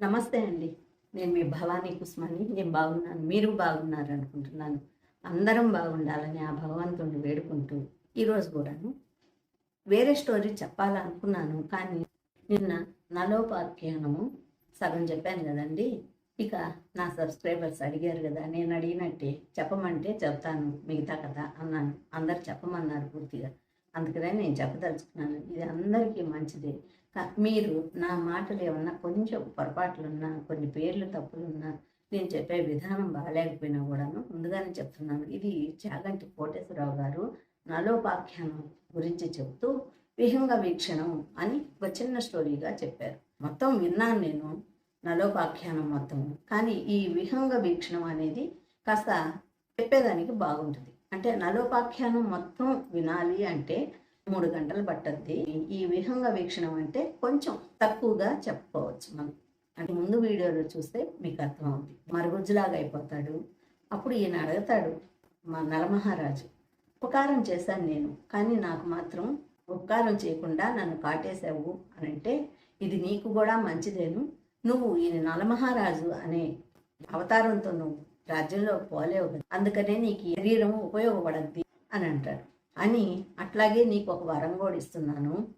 నమస్తే అండి. నేను మీ భవానీ కుస్మాని. నేను బాగున్నాను. మీరు బాగున్నారు అనుకుంటున్నాను. అందరం బాగుండాలని ఆ భగవంతుడిని వేడుకుంటూ ఈరోజు కూడాను వేరే స్టోరీ చెప్పాలనుకున్నాను. కానీ నిన్న నలోపాఖ్యానము సగం చెప్పాను కదండి. ఇక నా సబ్స్క్రైబర్స్ అడిగారు కదా. నేను అడిగినట్టే చెప్పమంటే చెప్తాను. మిగతా కథ అన్నాను. అందరు చెప్పమన్నారు పూర్తిగా. అందుకనే నేను చెప్పదలుచుకున్నాను. ఇది అందరికీ మంచిదే. మీరు నా మాటలు ఏమన్నా కొంచెం పొరపాట్లున్నా కొన్ని పేర్లు తప్పులున్నా నేను చెప్పే విధానం బాగాలేకపోయినా కూడాను ముందుగానే చెప్తున్నాను. ఇది చాగంటి కోటేశ్వరరావు గారు నలోపాఖ్యానం గురించి చెబుతూ విహంగ వీక్షణం అని ఒక చిన్న స్టోరీగా చెప్పారు. మొత్తం విన్నాను నేను నలోపాఖ్యానం మొత్తం. కానీ ఈ విహంగ వీక్షణం అనేది కాస్త చెప్పేదానికి బాగుంటుంది. అంటే నలోపాఖ్యానం మొత్తం వినాలి అంటే మూడు గంటలు పట్టద్ది. ఈ విహంగ వీక్షణం అంటే కొంచెం తక్కువగా చెప్పుకోవచ్చు మనం. అంటే ముందు వీడియోలో చూస్తే మీకు అర్థమవుతుంది మరుగుజ్జులాగా అయిపోతాడు. అప్పుడు ఈయన అడుగుతాడు మా నలమహారాజు ఉపకారం చేశాను నేను కానీ నాకు మాత్రం ఉపకారం చేయకుండా నన్ను కాటేశావు అని అంటే ఇది నీకు కూడా మంచిదేను. నువ్వు ఈయన నలమహారాజు అనే అవతారంతో నువ్వు రాజ్యంలో పోలేవు అందుకనే నీకు శరీరం ఉపయోగపడద్ది అని అంటాడు. అని అట్లాగే నీకు ఒక వరం కూడా ఇస్తున్నాను.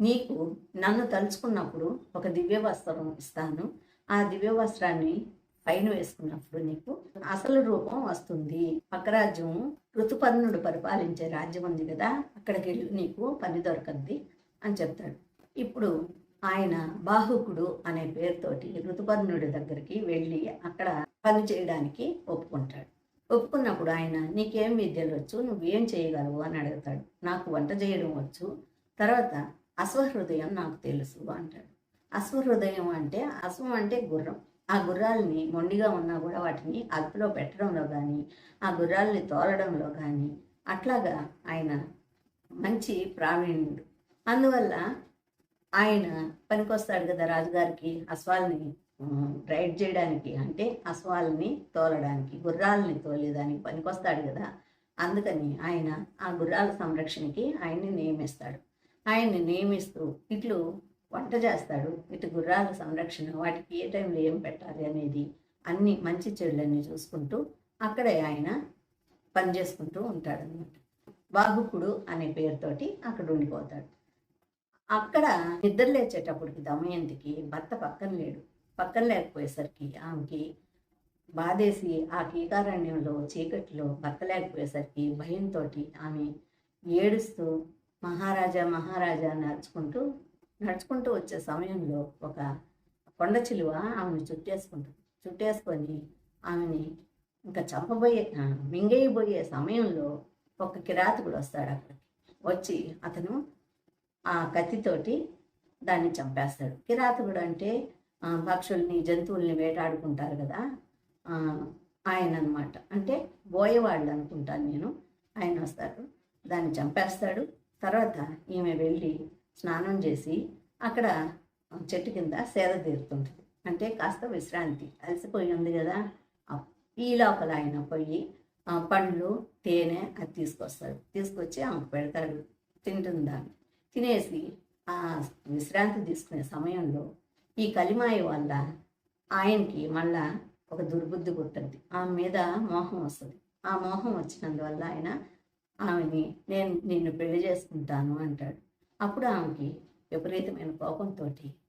నీకు నన్ను తలుచుకున్నప్పుడు ఒక దివ్య వస్త్రం ఇస్తాను. ఆ దివ్య వస్త్రాన్ని పైన వేసుకున్నప్పుడు నీకు అసలు రూపం వస్తుంది. పక్కరాజ్యం ఋతుపర్ణుడు పరిపాలించే రాజ్యం ఉంది కదా అక్కడికి వెళ్ళి నీకు పని దొరకద్ది అని చెప్తాడు. ఇప్పుడు ఆయన బాహుకుడు అనే పేరుతోటి ఋతుపర్ణుడి దగ్గరికి వెళ్ళి అక్కడ పని చేయడానికి ఒప్పుకుంటాడు. ఒప్పుకున్నప్పుడు ఆయన నీకేం విద్యలు వచ్చు? నువ్వేం చేయగలవు? అని అడుగుతాడు. నాకు వంట చేయడం వచ్చు. తర్వాత అశ్వహృదయం నాకు తెలుసు అంటాడు. అశ్వహృదయం అంటే అశ్వం అంటే గుర్రం. ఆ గుర్రాలని మొండిగా ఉన్నా కూడా వాటిని అదుపులో పెట్టడంలో కానీ ఆ గుర్రాలని తోలడంలో కానీ అట్లాగా ఆయన మంచి ప్రావీణ్యుడు. అందువల్ల ఆయన పనికొస్తాడు కదా రాజుగారికి అశ్వాల్ని రైడ్ చేయడానికి అంటే అశ్వాలని తోలడానికి గుర్రాలని తోలేదానికి పనికొస్తాడు కదా. అందుకని ఆయన ఆ గుర్రాల సంరక్షణకి ఆయన్ని నియమిస్తాడు. ఆయన్ని నియమిస్తూ ఇట్లు వంట చేస్తాడు. ఇటు గుర్రాల సంరక్షణ వాటికి ఏ టైంలో ఏం పెట్టాలి అనేది అన్ని మంచి చెడులన్నీ చూసుకుంటూ అక్కడే ఆయన పని చేసుకుంటూ ఉంటాడు అనమాట బాహుకుడు అనే పేరుతోటి అక్కడ ఉండిపోతాడు. అక్కడ నిద్ర లేచేటప్పటికి దమయంతికి భర్త పక్కన లేడు. పక్కన లేకపోయేసరికి ఆమెకి బాధేసి ఆ కీకారణ్యంలో చీకటిలో భర్త లేకపోయేసరికి భయంతో ఆమె ఏడుస్తూ మహారాజా మహారాజా నడుచుకుంటూ నడుచుకుంటూ వచ్చే సమయంలో ఒక కొండ చిలువ ఆమెను చుట్టేసుకుంటుంది చుట్టేసుకొని ఆమెని ఇంకా చంపబోయే మింగేయబోయే సమయంలో ఒక కిరాతకుడు వస్తాడు అక్కడికి. వచ్చి అతను ఆ కత్తితోటి దాన్ని చంపేస్తాడు. కిరాతకుడు అంటే పక్షుల్ని జంతువుల్ని వేటాడుకుంటారు కదా ఆయన అనమాట అంటే బోయేవాళ్ళు అనుకుంటాను నేను. ఆయన వస్తారు దాన్ని చంపేస్తాడు. తర్వాత ఈమె వెళ్ళి స్నానం చేసి అక్కడ చెట్టు కింద సేద తీరుతుంటుంది. అంటే కాస్త విశ్రాంతి. అలసిపోయి ఉంది కదా ఈ లోపల ఆయన పోయి పండ్లు తేనె అది తీసుకొస్తాడు. తీసుకొచ్చి ఆమెకు పెడతాడు. తింటుంది దాన్ని తినేసి ఆ విశ్రాంతి తీసుకునే సమయంలో ఈ కలిమాయ వల్ల ఆయనకి మళ్ళా ఒక దుర్బుద్ధి పుట్టింది. ఆమె మీద మోహం వస్తుంది. ఆ మోహం వచ్చినందువల్ల ఆయన ఆమెని నేను నిన్ను పెళ్ళి చేసుకుంటాను అంటాడు. అప్పుడు ఆమెకి విపరీతమైన కోపంతో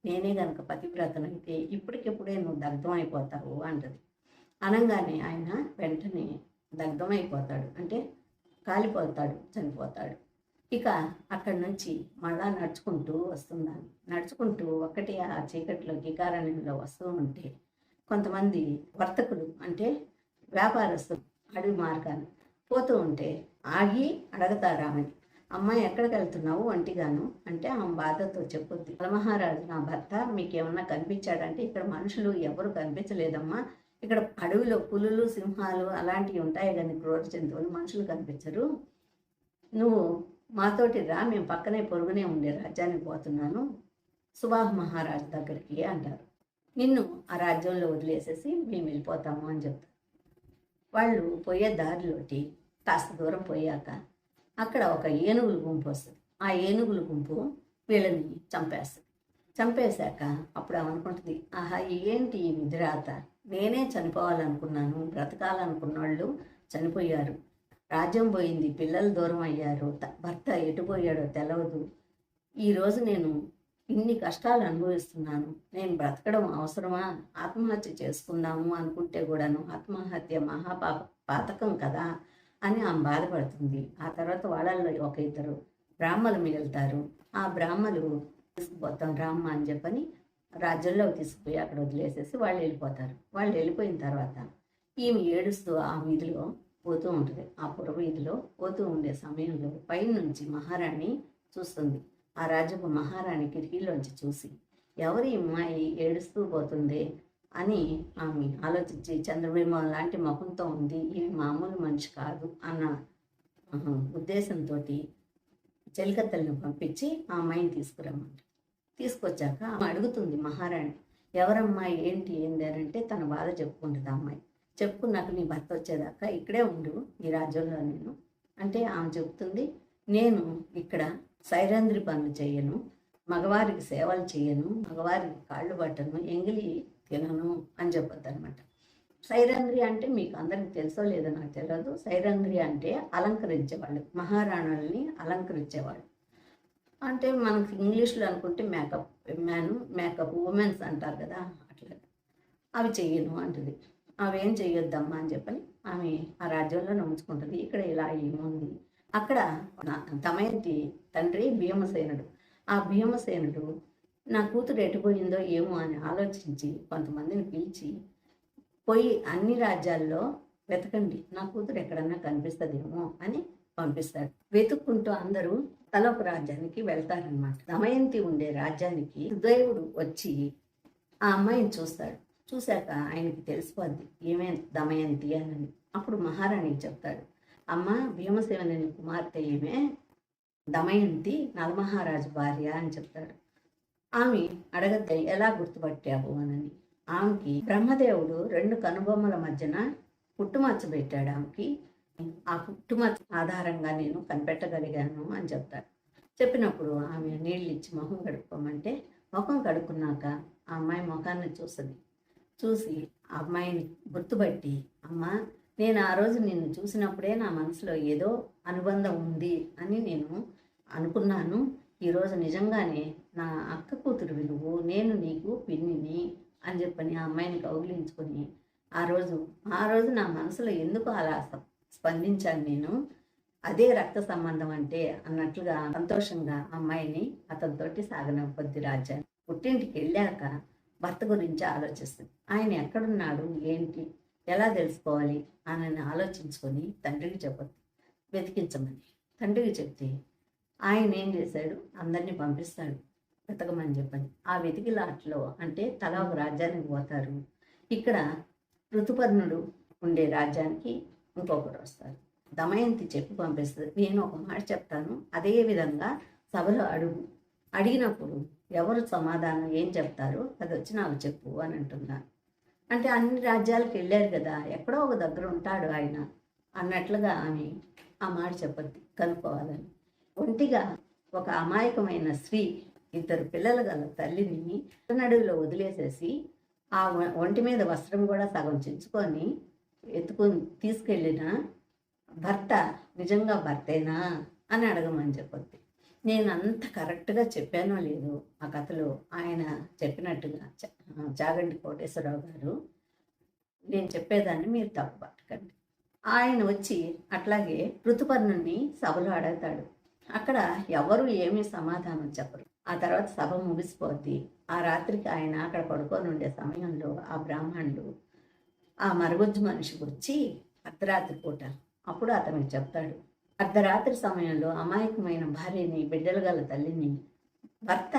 నేనే గనక పతివ్రతనైతే ఇప్పటికిప్పుడే నువ్వు దగ్ధం అయిపోతావు అంటది. అనగానే ఆయన వెంటనే దగ్ధమైపోతాడు అంటే కాలిపోతాడు చనిపోతాడు. ఇక అక్కడి నుంచి మళ్ళా నడుచుకుంటూ వస్తున్నాను. నడుచుకుంటూ ఒక్కటి ఆ చీకట్లో గికారణ్యంలో వస్తూ ఉంటే కొంతమంది వర్తకులు అంటే వ్యాపారస్తులు అడవి మార్గాలు పోతూ ఉంటే ఆగి అడగతారు ఆమెని అమ్మాయి ఎక్కడికి వెళ్తున్నావు ఒంటిగాను? అంటే ఆమె బాధతో చెప్పుద్ది. మహారాజు నా భర్త మీకేమన్నా కనిపించాడంటే ఇక్కడ మనుషులు ఎవరు కనిపించలేదమ్మా. ఇక్కడ అడవిలో పులులు సింహాలు అలాంటివి ఉంటాయి కానీ క్రూర జంతువులు మనుషులు కనిపించరు. నువ్వు మాతోటి రా మేము పక్కనే పొరుగునే ఉండే రాజ్యానికి పోతున్నాను. సుబాహ్ మహారాజు దగ్గరికి అంటారు. నిన్ను ఆ రాజ్యంలో వదిలేసేసి మేము వెళ్ళిపోతాము అని చెప్తారు. వాళ్ళు పోయే దారిలోటి కాస్త దూరం పోయాక అక్కడ ఒక ఏనుగుల గుంపు వస్తుంది. ఆ ఏనుగుల గుంపు వీళ్ళని చంపేస్తుంది. చంపేశాక అప్పుడు అనుకుంటుంది ఆహా ఏంటి ఈ విధిరాత నేనే చనిపోవాలనుకున్నాను బ్రతకాలనుకున్న వాళ్ళు చనిపోయారు. రాజ్యం పోయింది పిల్లలు దూరం అయ్యారు త- భర్త ఎటుపోయాడో తెలవదు. ఈరోజు నేను ఇన్ని కష్టాలు అనుభవిస్తున్నాను. నేను బ్రతకడం అవసరమా? ఆత్మహత్య చేసుకుందాము అనుకుంటే కూడాను ఆత్మహత్య మహాపాప పాతకం కదా అని ఆమె బాధపడుతుంది. ఆ తర్వాత వాళ్ళల్లో ఒక ఇద్దరు బ్రాహ్మలు మిగులుతారు. ఆ బ్రాహ్మలు తీసుకుపోతాం రామ్మ అని చెప్పని రాజ్యంలో తీసుకుపోయి అక్కడ వదిలేసేసి వాళ్ళు వెళ్ళిపోతారు. వాళ్ళు వెళ్ళిపోయిన తర్వాత ఈమె ఏడుస్తూ ఆ వీధిలో పోతూ ఉంటుంది. ఆ పురవీధిలో పోతూ ఉండే సమయంలో పైనుంచి మహారాణి చూస్తుంది. ఆ రాజుకు మహారాణి కిటికీలోంచి చూసి ఎవరు ఈ అమ్మాయి ఏడుస్తూ పోతుంది? అని ఆమె ఆలోచించి చంద్రబింబం లాంటి ముఖంతో ఉంది. ఈమె మామూలు మనిషి కాదు అన్న ఉద్దేశంతో చెలికత్తెలను పంపించి ఆ అమ్మాయిని తీసుకురమ్మంట. తీసుకొచ్చాక అడుగుతుంది మహారాణి ఎవరమ్మా ఏంటి? ఏంది? అని అంటే తన బాధ చెప్పుకుంటుంది ఆ అమ్మాయి. చెప్పు నాకు నీ భర్త వచ్చేదాకా ఇక్కడే ఉండు ఈ రాజ్యంలో నేను. అంటే ఆమె చెప్తుంది నేను ఇక్కడ సైరంధ్రి పనులు చేయను మగవారికి సేవలు చేయను మగవారికి కాళ్ళు పట్టను ఎంగిలి తినను అని చెప్పొద్దు అనమాట సైరంధ్రి అంటే మీకు అందరికి తెలుసో లేదో నాకు తెలియదు సైరంధ్రి అంటే అలంకరించేవాళ్ళు మహారాణుల్ని అలంకరించేవాళ్ళు. అంటే మనకి ఇంగ్లీష్లో అనుకుంటే మేకప్ మ్యాన్ మేకప్ ఉమెన్స్ అంటారు కదా అట్లా. అవి చెయ్యను అంటుంది. అవేం చేయొద్దమ్మా అని చెప్పని ఆమె ఆ రాజ్యంలో ఉంచుకుంటుంది ఇక్కడ ఇలా ఏముంది? అక్కడ నా- దమయంతి తండ్రి భీమసేనుడు. ఆ భీమసేనుడు నా కూతురు ఎటుపోయిందో ఏమో అని ఆలోచించి కొంతమందిని పిలిచి పోయి అన్ని రాజ్యాల్లో వెతకండి. నా కూతురు ఎక్కడన్నా కనిపిస్తుందేమో అని పంపిస్తాడు. వెతుక్కుంటూ అందరూ తలొక రాజ్యానికి వెళ్తారనమాట దమయంతి ఉండే రాజ్యానికి దేవుడు వచ్చి ఆ అమ్మాయిని చూస్తాడు. చూశాక ఆయనకి తెలిసిపోద్ది ఏమే దమయంతి అని అప్పుడు మహారాణికి చెప్తాడు అమ్మ భీమసేనుని కుమార్తె ఏమే దమయంతి నలమహారాజు భార్య అని చెప్తాడు. ఆమె అడగద్దే ఎలా గుర్తుపట్టావు అనని ఆమెకి బ్రహ్మదేవుడు రెండు కనుబొమ్మల మధ్యన పుట్టుమచ్చ పెట్టాడు ఆమెకి. ఆ పుట్టుమచ్చ ఆధారంగా నేను కనిపెట్టగలిగాను అని చెప్తాడు. చెప్పినప్పుడు ఆమె నీళ్ళు ఇచ్చి మొహం కడుక్కోమంటే ముఖం కడుక్కున్నాక ఆ అమ్మాయి ముఖాన్ని చూసింది చూసి ఆ అమ్మాయిని గుర్తుపట్టి అమ్మ నేను ఆ రోజు నిన్ను చూసినప్పుడే నా మనసులో ఏదో అనుబంధం ఉంది అని నేను అనుకున్నాను. ఈరోజు నిజంగానే నా అక్క కూతురు విలువు నేను నీకు పిన్నిని అని చెప్పని ఆ అమ్మాయిని కౌగిలించుకొని ఆ రోజు ఆ రోజు నా మనసులో ఎందుకు అలా స్పందించాను నేను? అదే రక్త సంబంధం అంటే అన్నట్లుగా సంతోషంగా అమ్మాయిని అతనితోటి సాగనంపొద్ది రాజ్యాన్ని పుట్టింటికి వెళ్ళాక భర్త గురించి ఆలోచిస్తుంది. ఆయన ఎక్కడున్నాడు? ఏంటి? ఎలా తెలుసుకోవాలి? అని ఆలోచించుకొని తండ్రికి చెప్పద్దు. వెతికించమని. తండ్రికి చెప్తే ఆయన ఏం చేశాడు? అందరినీ పంపిస్తాడు. వెతకమని చెప్పని. ఆ వెతికిలాట్లో అంటే తల ఒక రాజ్యానికి పోతారు. ఇక్కడ ఋతుపర్ణుడు ఉండే రాజ్యానికి ఇంకొకరు వస్తారు. దమయంతి చెప్పి పంపిస్తుంది. నేను ఒక మాట చెప్తాను. అదే విధంగా సభలో అడుగు. అడిగినప్పుడు ఎవరు సమాధానం ఏం చెప్తారు? అది వచ్చి నాకు చెప్పు అని అంటున్నాను. అంటే అన్ని రాజ్యాలకు వెళ్ళారు కదా ఎక్కడో ఒక దగ్గర ఉంటాడు ఆయన అన్నట్లుగా ఆమె ఆ మాట చెప్పద్ది కనుక్కోవాలని. ఒంటిగా ఒక అమాయకమైన స్త్రీ ఇద్దరు పిల్లలు గల తల్లిని నడువులో వదిలేసేసి ఆ ఒంటి మీద వస్త్రం కూడా సగం చించుకొని ఎత్తుకొని తీసుకెళ్ళిన భర్త నిజంగా భర్తేనా? అని అడగమని చెప్పొద్ది. నేను అంత కరెక్ట్గా చెప్పానో లేదో ఆ కథలో ఆయన చెప్పినట్టుగా జాగండి కోటేశ్వరరావు గారు నేను చెప్పేదాన్ని మీరు తప్పు పట్టకండి. ఆయన వచ్చి అట్లాగే ఋతుపర్ణుని సభలో అడుగుతాడు. అక్కడ ఎవరు ఏమీ సమాధానం చెప్పరు. ఆ తర్వాత సభ ముగిసిపోద్ది. ఆ రాత్రికి ఆయన అక్కడ పడుకొని ఉండే సమయంలో ఆ బ్రాహ్మణుడు ఆ మరుగుజ్జు మనిషి వచ్చి అర్ధరాత్రి పూట అప్పుడు అతనికి చెప్తాడు. అర్ధరాత్రి సమయంలో అమాయకమైన భార్యని బిడ్డలు గల తల్లిని భర్త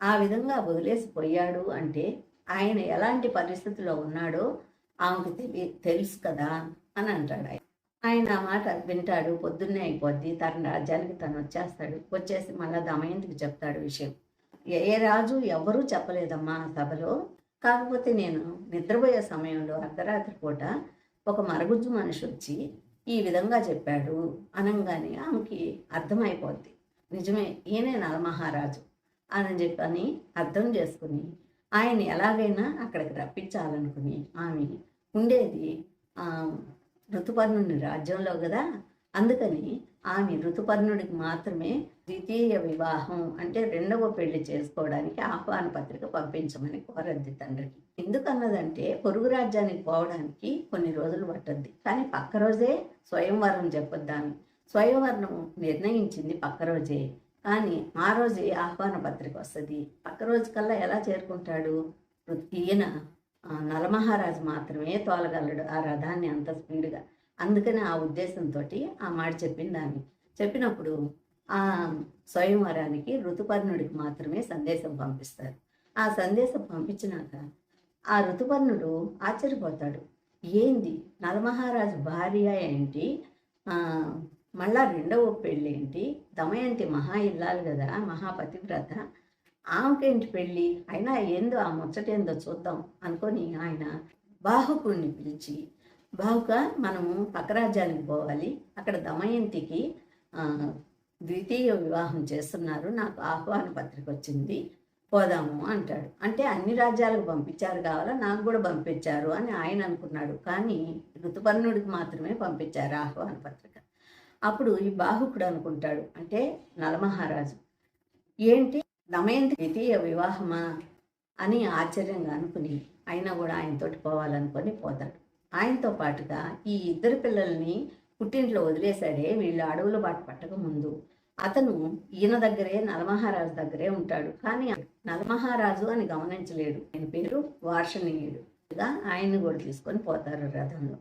ఆ విధంగా వదిలేసిపోయాడు అంటే ఆయన ఎలాంటి పరిస్థితిలో ఉన్నాడో ఆమెకు తెలి తెలుసు కదా అని అంటాడు ఆయన. ఆయన ఆ మాట వింటాడు పొద్దున్నే అయిపోద్ది తన రాజ్యానికి తను వచ్చేస్తాడు వచ్చేసి మళ్ళా దమయంతికి చెప్తాడు విషయం. ఏ రాజు ఎవరూ చెప్పలేదమ్మా ఆ సభలో. కాకపోతే నేను నిద్రపోయే సమయంలో అర్ధరాత్రి పూట ఒక మరుగుజ్జు మనిషి వచ్చి ఈ విధంగా చెప్పాడు అనంగానే ఆమెకి అర్థమైపోద్ది. నిజమే ఈయనే నలమహారాజు అని చెప్పని అర్థం చేసుకుని ఆయన ఎలాగైనా అక్కడికి రప్పించాలనుకుని ఆమె ఉండేది ఆ, ఋతుపర్ణుని రాజ్యంలో కదా. అందుకని ఆమె ఋతుపర్ణుడికి మాత్రమే ద్వితీయ వివాహం అంటే రెండవ పెళ్ళి చేసుకోవడానికి ఆహ్వాన పత్రిక పంపించమని కోరద్ది తండ్రికి. ఎందుకన్నదంటే పొరుగు రాజ్యానికి పోవడానికి కొన్ని రోజులు పట్టద్ది కానీ పక్క రోజే స్వయంవరం చెప్పొద్దామి స్వయంవరం నిర్ణయించింది పక్క రోజే. కానీ ఆ రోజే ఆహ్వాన పత్రిక వస్తుంది. పక్క రోజు కల్లా ఎలా చేరుకుంటాడు? ఈయన నలమహారాజు మాత్రమే తోలగలడు ఆ రథాన్ని అంత స్పీడ్గా. అందుకని ఆ ఉద్దేశంతో ఆ మాట చెప్పింది ఆమె చెప్పినప్పుడు ఆ స్వయంవరానికి ఋతుపర్ణుడికి మాత్రమే సందేశం పంపిస్తారు. ఆ సందేశం పంపించినాక ఆ ఋతుపర్ణుడు ఆశ్చర్యపోతాడు. ఏంది? నలమహారాజు భార్య ఏంటి? మళ్ళా రెండవ పెళ్ళి ఏంటి? దమయంతి మహా ఇల్లాలి కదా మహాపతివ్రత ఆమెకేంటి పెళ్ళి? అయినా ఏందో ఆ ముచ్చటేందో చూద్దాం అనుకొని ఆయన బాహుకుడిని పిలిచి బావుక మనము పక్క రాజ్యానికి పోవాలి. అక్కడ దమయంతికి ద్వితీయ వివాహం చేస్తున్నారు. నాకు ఆహ్వాన పత్రిక వచ్చింది. పోదాము అంటాడు. అంటే అన్ని రాజ్యాలకు పంపించారు కావాలా? నాకు కూడా పంపించారు అని ఆయన అనుకున్నాడు. కానీ ఋతుపర్ణుడికి మాత్రమే పంపించారు ఆహ్వాన పత్రిక. అప్పుడు ఈ బాహుకుడు అనుకుంటాడు. అంటే నలమహారాజు. ఏంటి? దమయంతి ద్వితీయ వివాహమా అని ఆశ్చర్యంగా అనుకుని అయినా కూడా ఆయనతోటి పోవాలనుకొని పోతాడు. ఆయనతో పాటుగా ఈ ఇద్దరు పిల్లల్ని పుట్టింట్లో వదిలేశాడే వీళ్ళు అడవులు బాట పట్టక ముందు. అతను ఈయన దగ్గరే నలమహారాజు దగ్గరే ఉంటాడు. కానీ నలమహారాజు అని గమనించలేడు. ఆయన పేరు వార్షణీయుడుగా ఆయన్ని కూడా తీసుకొని పోతారు రథంలో.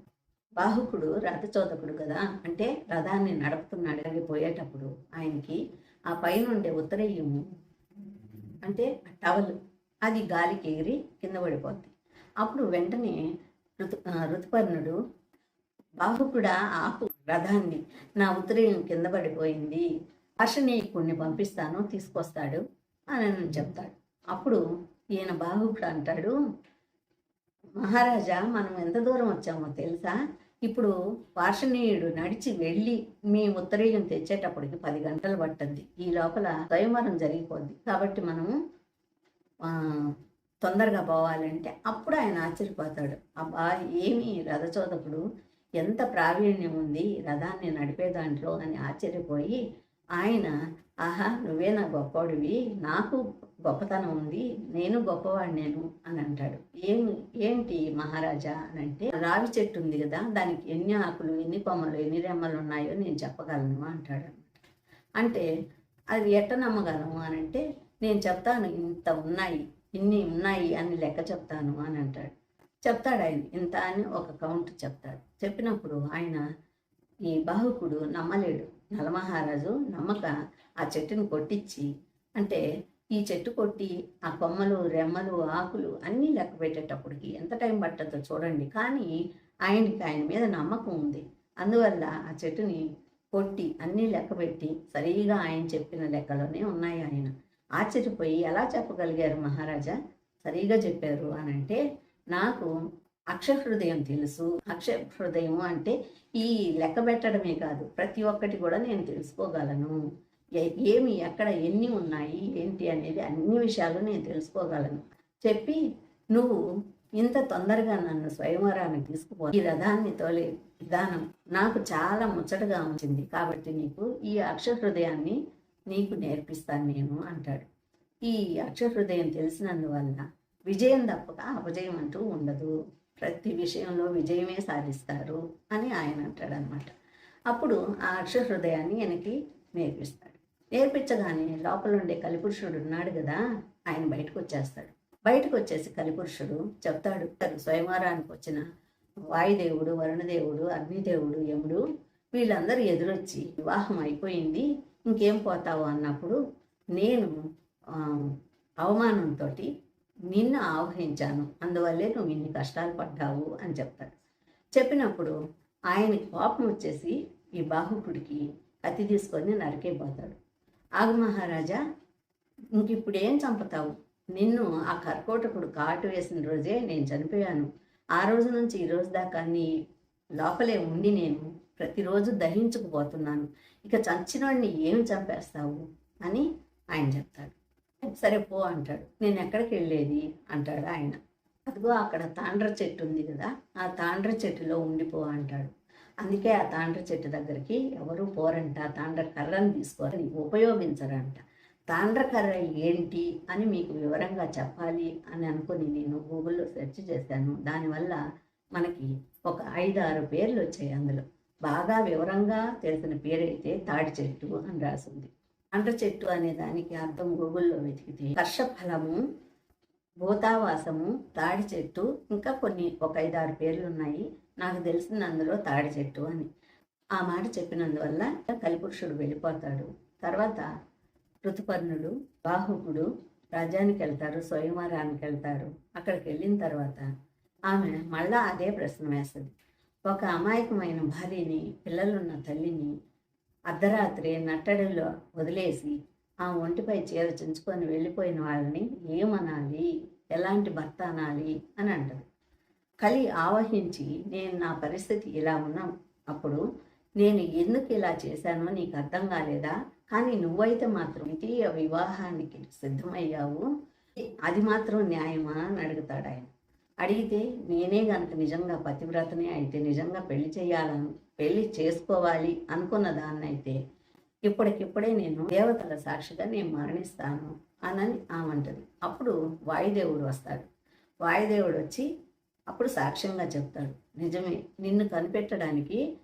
బాహుకుడు రథచోదకుడు కదా? అంటే రథాన్ని నడుపుతున్నాడు. అది పోయేటప్పుడు ఆయనకి ఆ పైన ఉండే ఉత్తరయ్యము అంటే టవల్ అది గాలికి ఎగిరి కింద పడిపోద్ది. అప్పుడు వెంటనే ఋతు ఋతుపర్ణుడు బాహుకుడ ఆపు రథాన్ని. నా ఉత్తరీయం కింద పడిపోయింది. హర్షణీయకుడిని పంపిస్తాను తీసుకొస్తాడు అని నన్ను చెప్తాడు. అప్పుడు ఈయన బాహుకుడు అంటాడు మహారాజా మనం ఎంత దూరం వచ్చామో తెలుసా? ఇప్పుడు వార్షణీయుడు నడిచి వెళ్ళి మీ ఉత్తరీయం తెచ్చేటప్పటికి పది గంటలు పట్టద్ది ఈ లోపల స్వయంవరం జరిగిపోద్ది. కాబట్టి మనము తొందరగా పోవాలంటే అప్పుడు ఆయన ఆశ్చర్యపోతాడు. అబ్బా ఏమి రథచోదకుడు? ఎంత ప్రావీణ్యం ఉంది రథాన్ని నడిపే దాంట్లో అని ఆశ్చర్యపోయి ఆయన ఆహా నువ్వే నా గొప్పవాడివి నాకు గొప్పతనం ఉంది నేను గొప్పవాడినేను అని అంటాడు. ఏమి ఏంటి మహారాజా అని అంటే రావి చెట్టు ఉంది కదా దానికి ఎన్ని ఆకులు ఎన్ని కొమ్మలు ఎన్ని రెమ్మలు ఉన్నాయో నేను చెప్పగలను అంటాడు. అనమాట అంటే అది ఎట్ట నమ్మగలను అని అంటే నేను చెప్తాను ఇంత ఉన్నాయి ఇన్ని ఉన్నాయి అని లెక్క చెప్తాను అని అంటాడు. చెప్తాడు ఆయన ఇంత అని ఒక కౌంట్ చెప్తాడు. చెప్పినప్పుడు ఆయన ఈ బాహుకుడు నమ్మలేడు. నలమహారాజు నమ్మక ఆ చెట్టుని కొట్టించి అంటే ఈ చెట్టు కొట్టి ఆ కొమ్మలు రెమ్మలు ఆకులు అన్నీ లెక్క పెట్టేటప్పటికి ఎంత టైం పట్టద్దో చూడండి. కానీ ఆయనకి ఆయన మీద నమ్మకం ఉంది. అందువల్ల ఆ చెట్టుని కొట్టి అన్నీ లెక్క పెట్టి సరిగా ఆయన చెప్పిన లెక్కలోనే ఉన్నాయి ఆయన. ఆశ్చర్యపోయి ఎలా చెప్పగలిగారు మహారాజా? సరిగా చెప్పారు అని అంటే నాకు అక్షహృదయం తెలుసు. అక్షహృదయం అంటే ఈ లెక్క పెట్టడమే కాదు ప్రతి ఒక్కటి కూడా నేను తెలుసుకోగలను. ఏమి ఎక్కడ ఎన్ని ఉన్నాయి ఏంటి అనేది అన్ని విషయాలు నేను తెలుసుకోగలను. చెప్పి నువ్వు ఇంత తొందరగా నన్ను స్వయంవరాన్ని తీసుకుపో. ఈ రథాన్ని తోలే విధానం నాకు చాలా ముచ్చటగా ఉంచింది. కాబట్టి నీకు ఈ అక్షహృదయాన్ని నీకు నేర్పిస్తాను నేను అంటాడు. ఈ అక్షహృదయం తెలిసినందువల్ల విజయం తప్పక అపజయం అంటూ ఉండదు. ప్రతి విషయంలో విజయమే సాధిస్తారు అని ఆయన అంటాడు అనమాట అప్పుడు ఆ అక్షహృదయాన్ని ఆయనకి నేర్పిస్తాడు. నేర్పించగానే లోపల ఉండే కలిపురుషుడు ఉన్నాడు కదా ఆయన బయటకు వచ్చేస్తాడు. బయటకు వచ్చేసి కలిపురుషుడు చెప్తాడు స్వయంవరానికి వచ్చిన వాయుదేవుడు వరుణదేవుడు అగ్నిదేవుడు యముడు వీళ్ళందరూ ఎదురొచ్చి వివాహం అయిపోయింది. ఇంకేం పోతావు అన్నప్పుడు నేను అవమానంతో నిన్ను ఆవహించాను. అందువల్లే నువ్వు ఇన్ని కష్టాలు పడ్డావు అని చెప్తాడు. చెప్పినప్పుడు ఆయనకి కోపం వచ్చేసి ఈ బాహుకుడికి కత్తి తీసుకొని నరికేపోతాడు ఆగు మహారాజా ఇంక ఇప్పుడు ఏం చంపుతావు? నిన్ను ఆ కర్కోటకుడు కాటు వేసిన రోజే నేను చనిపోయాను. ఆ రోజు నుంచి ఈ రోజు దాకా నీ లోపలే ఉండి నేను ప్రతిరోజు దహించుకుపోతున్నాను. ఇక చచ్చినోడిని ఏం చంపేస్తావు? అని ఆయన చెప్తాడు. సరే పో అంటాడు. నేను ఎక్కడికి వెళ్ళేది? అంటాడు ఆయన. అదిగో అక్కడ తాండ్ర చెట్టు ఉంది కదా ఆ తాండ్ర చెట్టులో ఉండిపో అంటాడు. అందుకే ఆ తాండ్ర చెట్టు దగ్గరికి ఎవరు పోరంట. తాండ్ర కర్రను తీసుకొని ఉపయోగించరంట. తాండ్ర కర్ర ఏంటి అని మీకు వివరంగా చెప్పాలి అని అనుకుని నేను గూగుల్లో సెర్చ్ చేశాను. దానివల్ల మనకి ఒక ఐదు ఆరు పేర్లు వచ్చాయి అందులో. బాగా వివరంగా తెలిసిన పేరైతే తాడి చెట్టు అని రాసింది. తాండ్ర చెట్టు అనే దానికి అర్థం గూగుల్లో వెతికితే హర్షఫలము భూతావాసము తాడి చెట్టు ఇంకా కొన్ని ఒక ఐదు ఆరు పేర్లు ఉన్నాయి. నాకు తెలిసింది అందులో తాడి చెట్టు అని. ఆ మాట చెప్పినందువల్ల కలిపురుషుడు వెళ్ళిపోతాడు. తర్వాత ఋతుపర్ణుడు బాహుకుడు రాజ్యానికి వెళ్తారు స్వయంవరానికి వెళ్తారు. అక్కడికి వెళ్ళిన తర్వాత ఆమె మళ్ళా అదే ప్రశ్న వేస్తుంది. ఒక అమాయకమైన భార్యని పిల్లలున్న తల్లిని అర్ధరాత్రి నట్టడిలో వదిలేసి ఆ ఒంటిపై చీర చించుకొని వెళ్ళిపోయిన వాళ్ళని ఏమనాలి? ఎలాంటి భర్త అనాలి? అని అంటారు కలి ఆవహించి నేను నా పరిస్థితి ఇలా ఉన్నాం. అప్పుడు నేను ఎందుకు ఇలా చేశానో నీకు అర్థం కాలేదా? కానీ నువ్వైతే మాత్రం ద్వితీయ వివాహానికి సిద్ధమయ్యావు. అది మాత్రం న్యాయమా? అని అడుగుతాడు ఆయన అడిగితే నేనే గనక నిజంగా పతివ్రతనే అయితే నిజంగా పెళ్ళి చేయాలను పెళ్ళి చేసుకోవాలి అనుకున్న దాన్నైతే ఇప్పటికిప్పుడే నేను దేవతల సాక్షిగా నేను మరణిస్తాను అనని ఆమంటది. అప్పుడు వాయుదేవుడు వస్తాడు. వాయుదేవుడు వచ్చి అప్పుడు సాక్ష్యంగా చెప్తాడు. నిజమే నిన్ను కనిపెట్టడానికి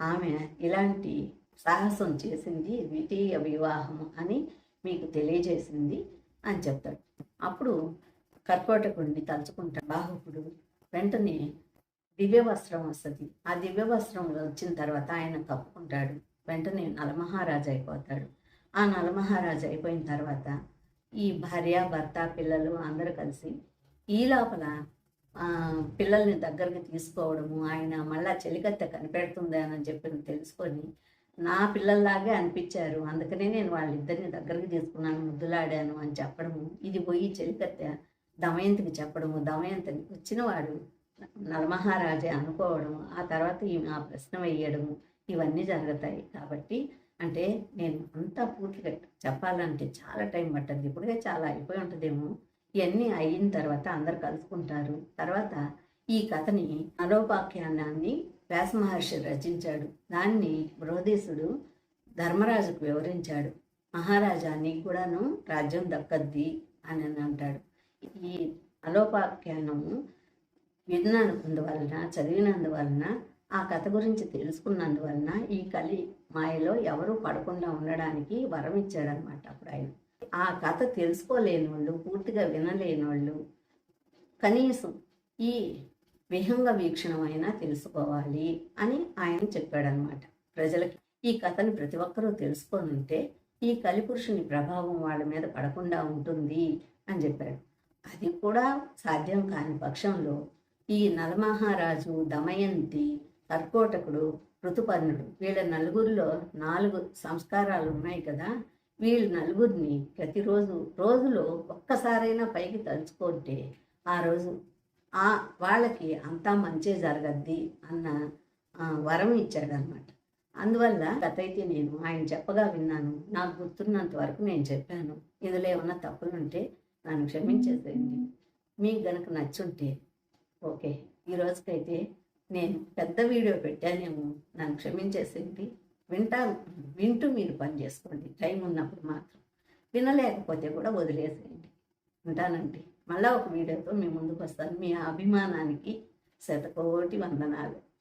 ఆమె ఇలాంటి సాహసం చేసింది ద్వితీయ వివాహము అని మీకు తెలియజేసింది అని చెప్తాడు. అప్పుడు కర్కోటకుడిని తలుచుకుంటాడు. బాహుకుడు వెంటనే దివ్య వస్త్రం వస్తుంది. ఆ దివ్య వస్త్రం వచ్చిన తర్వాత ఆయన కప్పుకుంటాడు. వెంటనే నలమహారాజు అయిపోతాడు. ఆ నలమహారాజు అయిపోయిన తర్వాత ఈ భార్య భర్త పిల్లలు అందరూ కలిసి ఈ లోపల పిల్లల్ని దగ్గరికి తీసుకోవడము ఆయన మళ్ళా చెలికత్తె కనిపెడుతుంది అని చెప్పి తెలుసుకొని నా పిల్లల్లాగే అనిపించారు. అందుకనే నేను వాళ్ళిద్దరిని దగ్గరికి తీసుకున్నాను ముద్దులాడాను అని చెప్పడము. ఇది పోయి చెలికత్తె దమయంతికి చెప్పడము దమయంతిని వచ్చినవాడు నలమహారాజే అనుకోవడము ఆ తర్వాత ఈమె ఆ ప్రశ్న వేయడము ఇవన్నీ జరుగుతాయి. కాబట్టి అంటే నేను అంతా పూర్తిగా చెప్పాలంటే చాలా టైం పట్టద్ది ఇప్పుడే చాలా అయిపోయి ఉంటుందేమో. ఇవన్నీ అయిన తర్వాత అందరు కలుసుకుంటారు. తర్వాత ఈ కథని అలోపాఖ్యానాన్ని వ్యాస మహర్షి రచించాడు. దాన్ని బృహదీశుడు ధర్మరాజుకు వివరించాడు. మహారాజా నీకు కూడాను రాజ్యం దక్కద్ది అని అంటాడు ఈ అలోపాఖ్యానము విన్నందువలన చదివినందువలన ఆ కథ గురించి తెలుసుకున్నందువలన ఈ కలి మాయలో ఎవరు పడకుండా ఉండడానికి వరం ఇచ్చాడనమాట అప్పుడు ఆయన ఆ కథ తెలుసుకోలేని వాళ్ళు పూర్తిగా వినలేని వాళ్ళు కనీసం ఈ విహంగ వీక్షణమైనా తెలుసుకోవాలి అని ఆయన చెప్పాడనమాట ప్రజలకి. ఈ కథని ప్రతి ఒక్కరూ తెలుసుకొని ఉంటే ఈ కలిపురుషుని ప్రభావం వాళ్ళ మీద పడకుండా ఉంటుంది అని చెప్పాడు. అది కూడా సాధ్యం కాని పక్షంలో ఈ నలమహారాజు దమయంతి కర్కోటకుడు ఋతుపర్ణుడు వీళ్ళ నలుగురిలో నాలుగు సంస్కారాలు ఉన్నాయి కదా వీళ్ళు నలుగురిని ప్రతిరోజు రోజులో ఒక్కసారైనా పైకి తలుచుకుంటే ఆ రోజు ఆ వాళ్ళకి అంతా మంచే జరగద్ది అన్న వరం ఇచ్చాడనమాట అందువల్ల గతైతే నేను ఆయన చెప్పగా విన్నాను. నాకు గుర్తున్నంత వరకు నేను చెప్పాను. ఇందులో ఏమన్నా తప్పులుంటే నన్ను క్షమించేసేయండి. మీకు గనక నచ్చుంటే ఓకే. ఈ రోజుకైతే నేను పెద్ద వీడియో పెట్టానేమో నన్ను క్షమించేసేయండి. వింటా వింటూ మీరు పని చేసుకోండి. టైం ఉన్నప్పుడు మాత్రం. వినలేకపోతే కూడా వదిలేసేయండి. ఉంటానండి. మళ్ళీ ఒక వీడియోతో మీ ముందుకు వస్తాను మీ అభిమానానికి శతకోటి వందనాలు.